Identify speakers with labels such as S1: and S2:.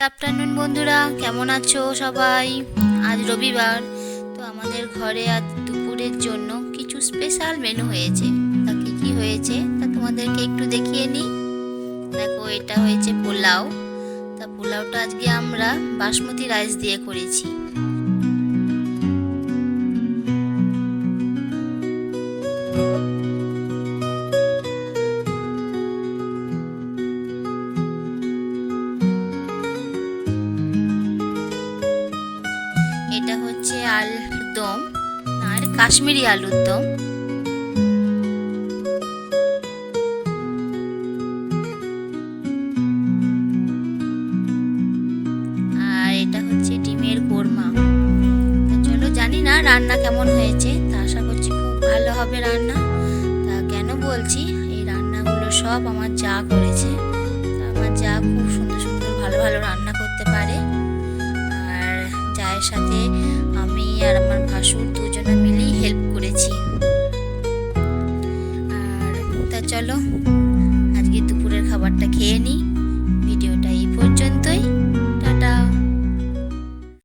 S1: Afternoon বন্ধুরা। কেমন আছো সবাই? আজ রবিবার, তো আমাদের ঘরে আজ দুপুরের জন্য কিছু স্পেশাল মেনু হয়েছে। তা কি কী হয়েছে? তা তোমাদেরকে একটু দেখিয়ে নিই। দেখো, এটা হয়েছে পোলাও। তা পোলাওটা আজকে আমরা বাসমতি রাইস দিয়ে করেছি। এটা হচ্ছে আলুর দম আর কাশ্মীরি আলুর দম আর এটা হচ্ছে ডিমের কোরমা। চলো জানি না রান্না কেমন হয়েছে, তা আশা করছি খুব ভালো হবে রান্না। তা কেন বলছি, এই রান্নাগুলো সব আমার যা করেছে আমার যা খুব সুন্দর ভাইয়ের সাথে আমি আর আমার ভাসুর দুজনে মিলেই হেল্প করেছি। আর তা চলো, আজকে দুপুরের খাবারটা খেয়ে নিই।